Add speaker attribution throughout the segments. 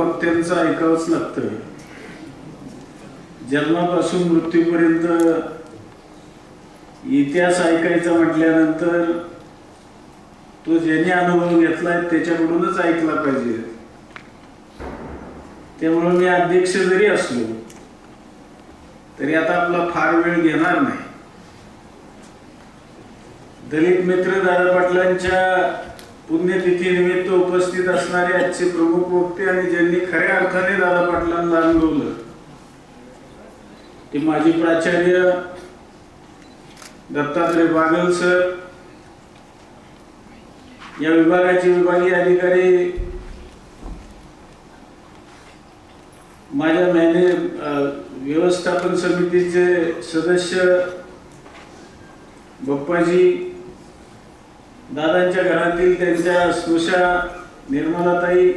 Speaker 1: वक्त्यांचं ऐकावंच लागतं जन्मापासून मृत्यूपर्यंत इतिहास ऐकायचा म्हटल्यानंतर तो ज्याने अनुभव घेतलाय त्याच्याकडूनच ऐकला पाहिजे. त्यामुळे मी अध्यक्ष जरी असलो तरी आता आपला फार वेळ घेणार नाही. दलित मित्र दादा पाटलांच्या पुण्यतिथीनिमित्त उपस्थित असणारे आजचे प्रमुख वक्ते आणि ज्यांनी खऱ्या अर्थाने दादा पाटलांना अनुभवलं ते माजी प्राचार्य दत्तात्रय बागल सर या विभागाचे विभागीय अधिकारी माझ्या मॅने व्यवस्थापन समितीचे सदस्य बप्पाजी दादांच्या घरातील त्यांच्या स्नुषा निर्मलाताई.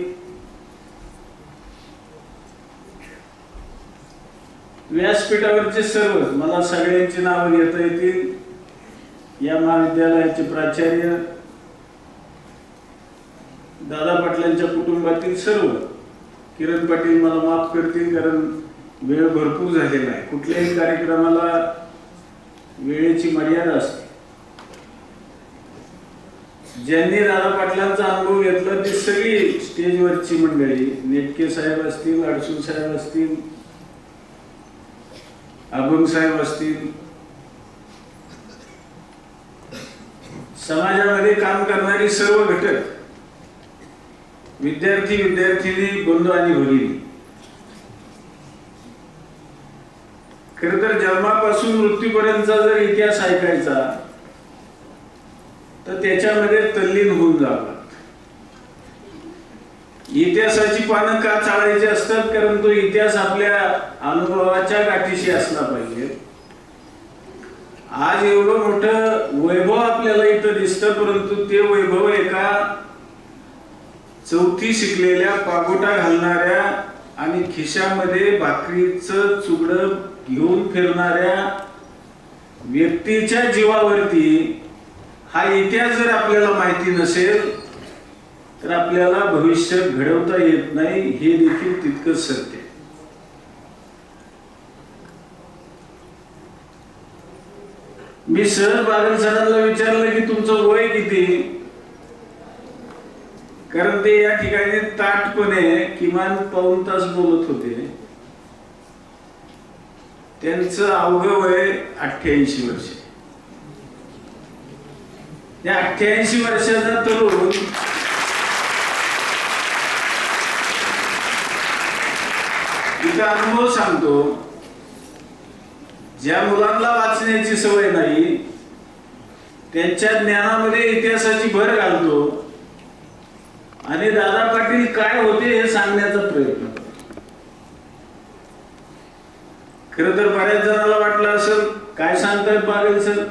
Speaker 1: व्यासपीठावरचे सर्व मला सगळ्यांची नावं घेता येतील. या महाविद्यालयाचे प्राचार्य. दादा पाटलांच्या कुटुंबातील सर्व. किरण पाटील मला माफ करतील कारण वेळ भरपूर झालेला आहे. कुठल्याही कार्यक्रमाला वेळेची मर्यादा असते. ज्यांनी दादा पाटलांचा अनुभव घेतला ती सगळी स्टेजवरची मंडळी नेटके साहेब असतील अडसूळ साहेब असतील अभंग साहेब असतील समाजामध्ये काम करणारी सर्व घटक विद्यार्थी विद्यार्थिनी बंधू आणि भगिनी. खर तर जन्मापासून मृत्यूपर्यंतचा जर इतिहास ऐकायचा तर त्याच्यामध्ये तल्लीन होऊन जातात. इतिहासाची पानं का चाळायची असतात? कारण तो इतिहास आपल्या अनुभवाच्या गाठीशी असला पाहिजे. आज एवढं मोठं वैभव आपल्याला इथं दिसतं परंतु ते वैभव एका चौथी शिकलेल्या पागोटा घालणाऱ्या आणि खिशामध्ये भाकरीचं चुगडं घेऊन फिरणाऱ्या व्यक्तीच्या जीवावरती हा इतिहास जर आपल्याला माहिती नसेल तर आपल्याला भविष्य घडवता येत नाही हे देखील तितकंच सत्य मी सहज बादल सरांना विचारलं की तुमचं वय किती? कारण ते या ठिकाणी ताटपणे किमान पाऊन तास बोलत होते. त्यांचं अवघ वय अठ्ठ्याऐंशी वर्ष. या अठ्ठ्याऐंशी वर्षाचा तरुण. इथं अनुभव सांगतो. ज्या मुलांना वाचण्याची सवय नाही त्यांच्या ज्ञानामध्ये इतिहासाची भर घालतो. आणि दादा पाटील काय होते हे सांगण्याचा प्रयत्न खर तर बऱ्याच जणांना वाटलं असेल काय सांगताय पाटील सर?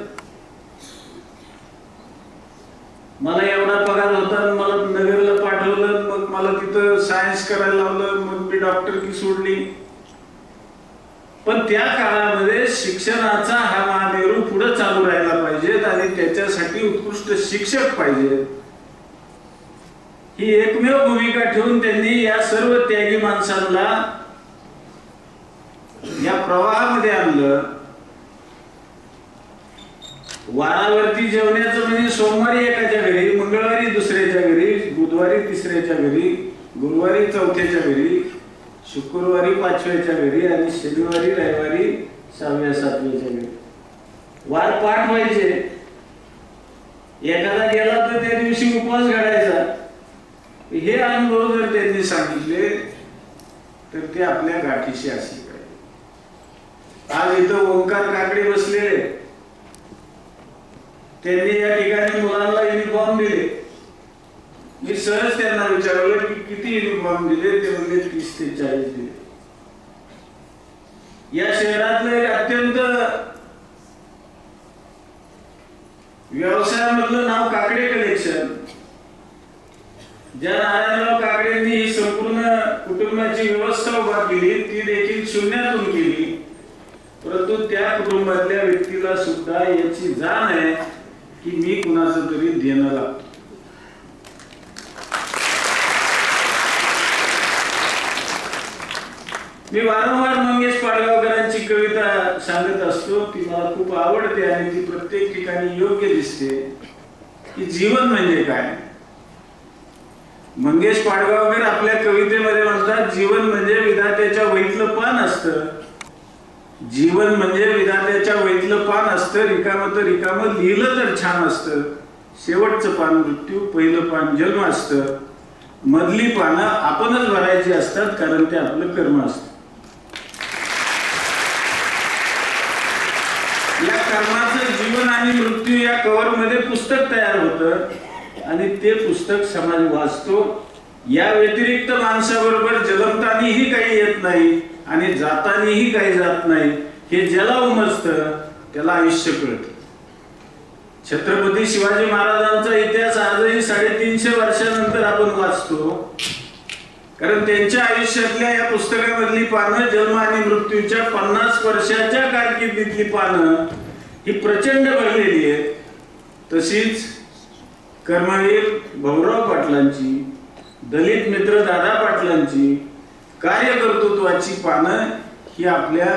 Speaker 1: मला एवढा पगार होता मला नगरला पाठवलं मग मला तिथं सायन्स करायला लावलं मग मी डॉक्टर की सोडली. पण त्या काळामध्ये शिक्षणाचा हा महामेरू पुढे चालू राहायला पाहिजेत आणि त्याच्यासाठी उत्कृष्ट शिक्षक पाहिजेत ही एकमेव भूमिका ठेवून त्यांनी या सर्व त्यागी माणसांना या प्रवाहामध्ये आणलं. वारावरती जेवण्याचं म्हणजे सोमवारी एकाच्या घरी मंगळवारी दुसऱ्याच्या घरी बुधवारी तिसऱ्याच्या घरी गुरुवारी चौथ्याच्या घरी शुक्रवारी पाचव्याच्या घरी आणि शनिवारी रविवारी सहाव्या सातव्याच्या घरी. वार पाठ व्हायचे. एखादा गेला तर त्या दिवशी उपवास घडायचा. हे अनुभव जर त्यांनी सांगितले तर ते आपल्या गाठीशी असले पाहिजे आज इथं ओंकार काकडे बसलेले त्यांनी या ठिकाणी मुलांना युनिफॉर्म दिले. मी सहज त्यांना विचारलं की किती युनिफॉर्म दिले? ते म्हणजे तीस ते चाळीस दिले. या शहरातलं एक अत्यंत व्यवसायामधलं नाव काकडे कलेक्शन ज्या नारायणराव काकडेंनी ही संपूर्ण कुटुंबाची व्यवस्था उभा केली ती देखील शून्यातून केली. परंतु त्या कुटुंबातल्या व्यक्तीला सुद्धा याची जाण आहे. की मी कुणाचं तरी देणं लागतो मी वारंवार मंगेश पाडगावकरांची कविता सांगत असतो ती मला खूप आवडते आणि ती प्रत्येक ठिकाणी योग्य दिसते. की जीवन म्हणजे काय? मंगेश पाडगावकर आपल्या कवितेमध्ये म्हणतात जीवन म्हणजे विधात्याच्या वहीतलं पान असतं. जीवन म्हणजे विधात्याच्या वैतलं पान असतं रिकामं तर रिकामं लिहिलं तर छान असतं. शेवटचं पान मृत्यू पहिलं पान जन्म असतं. मधली पानं आपणच भरायची असतात कारण ते आपलं कर्म असतं. या कर्माचं जीवन आणि मृत्यू या कव्हरमध्ये पुस्तक तयार होतं आणि ते पुस्तक समाज वाचतो. या व्यतिरिक्त माणसाबरोबर जलमतानीही काही येत नाही. आणि जातानीही काही जात नाही हे ज्याला उमजतं त्याला आयुष्य कळत. छत्रपती शिवाजी महाराजांचा इतिहास आजही साडेतीनशे वर्षानंतर आपण वाचतो. कारण त्यांच्या आयुष्यातल्या या पुस्तकामधली पानं जन्म आणि मृत्यूच्या पन्नास वर्षाच्या कारकिर्दीतली पानं ही प्रचंड भरलेली आहेत. तशीच कर्मवीर भाऊराव पाटलांची दलित मित्र दादा पाटलांची कार्यकर्तृत्वाची पानं ही आपल्या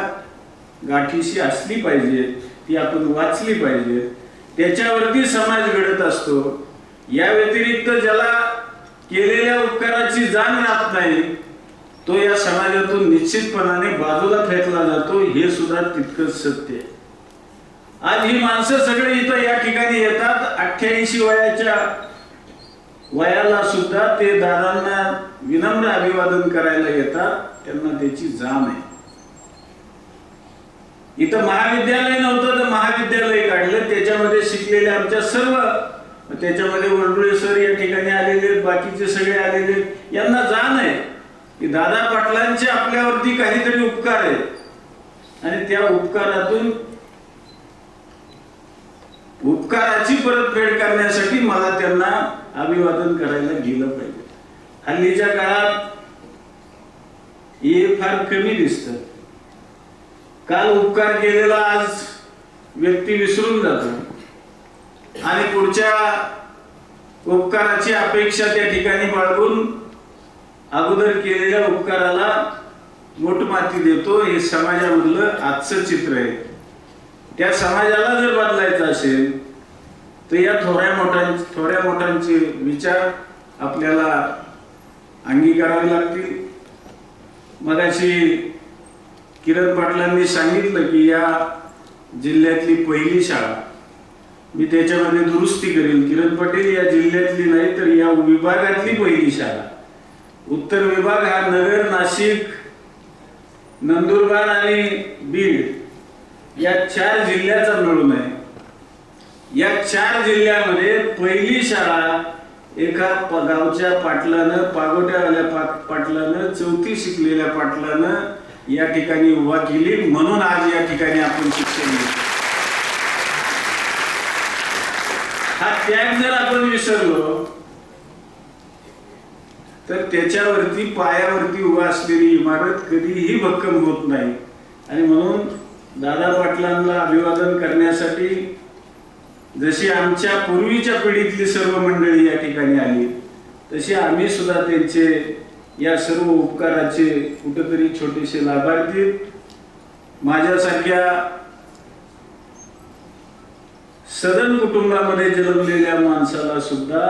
Speaker 1: गाठीशी असली पाहिजेत ती आपण वाचली पाहिजेत त्याच्यावरती समाज घडत असतो. या व्यतिरिक्त ज्याला केलेल्या उपकाराची जाण राहत नाही तो या समाजातून निश्चितपणाने बाजूला फेकला जातो हे सुद्धा तितकंच सत्य आहे. आज ही माणसं सगळे इथं या ठिकाणी येतात अठ्ठ्याऐंशी वयाच्या वयाला सुद्धा ते दादांना विनम्र अभिवादन करायला येतात त्यांना त्याची जाण आहे. इथं महाविद्यालय नव्हतं तर महाविद्यालय काढलं. त्याच्यामध्ये शिकलेले आमच्या सर्व त्याच्यामध्ये वरडुळे सर या ठिकाणी आलेले बाकीचे सगळे आलेले यांना जाण आहे की दादा पाटलांचे आपल्यावरती काहीतरी उपकार आहेत. आणि त्या उपकारातून उपकाराची परतफेड करण्यासाठी मला त्यांना अभिवादन करायला गेलं पाहिजे. हल्लीच्या काळात हे फार कमी दिसत. काल उपकार केलेला आज व्यक्ती विसरून जातो. आणि पुढच्या उपकाराची अपेक्षा त्या ठिकाणी बाळगून अगोदर केलेल्या उपकाराला मोठमाती देतो हे समाजामधलं आजचं चित्र आहे. त्या समाजाला जर बदलायचं असेल तर या थोड्या मोठ्या थोड्या मोठ्यांचे विचार आपल्याला अंगीकारावे लागतील. मगाशी किरण पाटलांनी सांगितलं की या जिल्ह्यातली पहिली शाळा मी त्याच्यामध्ये दुरुस्ती करेन. किरण पटेल या जिल्ह्यातली नाही तर या विभागातली पहिली शाळा. उत्तर विभाग हा नगर नाशिक नंदुरबार आणि बीड या चार जिल्ह्याचा मिळून आहे. या चार जिल्ह्यामध्ये पहिली शाळा एका गावच्या पाटलानं पागोट्यावाल्या पा- पाटलानं चौथी शिकलेल्या पाटलानं या ठिकाणी उभा केली. म्हणून आज या ठिकाणी आपण शिक्षण घेतो हा त्याग जर आपण विसरलो तर त्याच्यावरती पायावरती उभा असलेली इमारत कधीही भक्कम होत नाही. आणि म्हणून दादा पाटलांना अभिवादन करण्यासाठी जशी आमच्या पूर्वीच्या पिढीतली सर्व मंडळी या ठिकाणी आली तशी आम्ही सुद्धा त्यांचे या सर्व उपकाराचे कुठेतरी छोटेसे लाभार्थी माझ्यासारख्या सदन कुटुंबामध्ये जन्मलेल्या माणसाला सुद्धा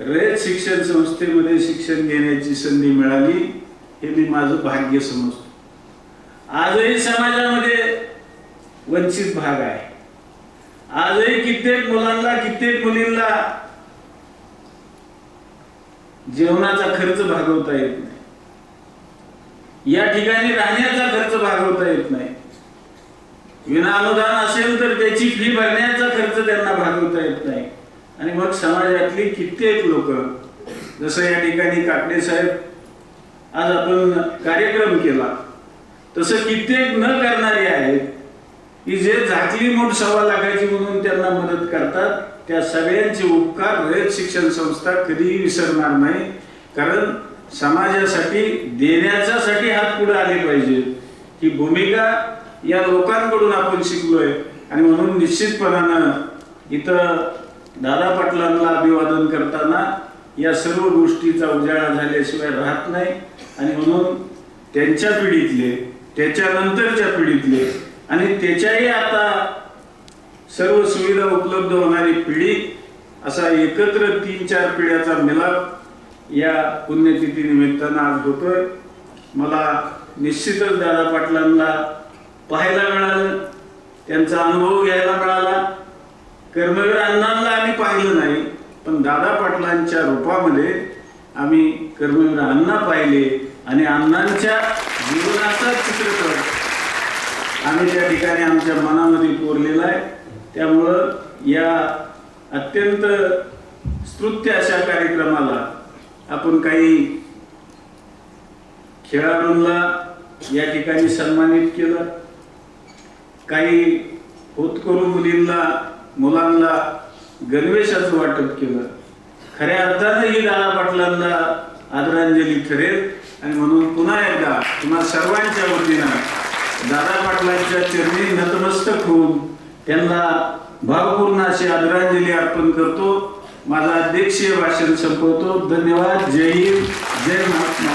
Speaker 1: रयत शिक्षण संस्थेमध्ये शिक्षण घेण्याची संधी मिळाली हे मी माझं भाग्य समजतो. आजही समाजामध्ये वंचित भाग आहे. आजही कित्येक मुलांना कित्येक मुलींना जेवणाचा खर्च भागवता येत नाही. या ठिकाणी राहण्याचा खर्च भागवता येत नाही. विना अनुदान असेल तर त्याची फी भरण्याचा खर्च त्यांना भागवता येत नाही. आणि मग समाजातली कित्येक लोक जसं या ठिकाणी काकडे साहेब आज आपण कार्यक्रम केला. तसं कित्येक न करणारे आहेत की जे झाकली मोठ सभा लागायची म्हणून त्यांना मदत करतात त्या सगळ्यांचे उपकार रयत शिक्षण संस्था कधीही विसरणार नाही. कारण समाजासाठी देण्याच्यासाठी हात पुढे आले पाहिजे. ही भूमिका या लोकांकडून आपण शिकलोय. आणि म्हणून निश्चितपणानं इथं दादा पाटलांना अभिवादन करताना या सर्व गोष्टीचा उजाळा झाल्याशिवाय राहत नाही. आणि म्हणून त्यांच्या पिढीतले त्याच्यानंतरच्या पिढीतले आणि त्याच्याही आता सर्व सुविधा उपलब्ध होणारी पिढी असा एकत्र तीन चार पिढ्याचा मिलाप या पुण्यतिथी निमित्तानं आज होतोय. मला निश्चितच दादा पाटलांना पाहायला मिळालं त्यांचा अनुभव घ्यायला मिळाला. कर्मवीर अण्णांना आम्ही पाहिलं नाही पण दादा पाटलांच्या रूपामध्ये आम्ही कर्मवीर अण्णा पाहिले आणि अण्णांच्या जीवनाचा चित्रपट आम्ही त्या ठिकाणी आमच्या मनामध्ये कोरलेला आहे. त्यामुळं या अत्यंत स्तृत्य अशा कार्यक्रमाला आपण काही खेळाडूंना या ठिकाणी सन्मानित केलं. काही होतकरू मुलींना मुलांना गणवेशाचं वाटप केलं. खऱ्या अर्थानं ही दादा पाटलांना आदरांजली ठरेल. आणि म्हणून पुन्हा एकदा तुम्हा सर्वांच्या वतीनं दादा पाटलांच्या चरणी नतमस्तक होऊन त्यांना भावपूर्ण अशी आदरांजली अर्पण करतो. माझा अध्यक्षीय भाषण संपवतो. धन्यवाद. जय हिंद. जय महात्मा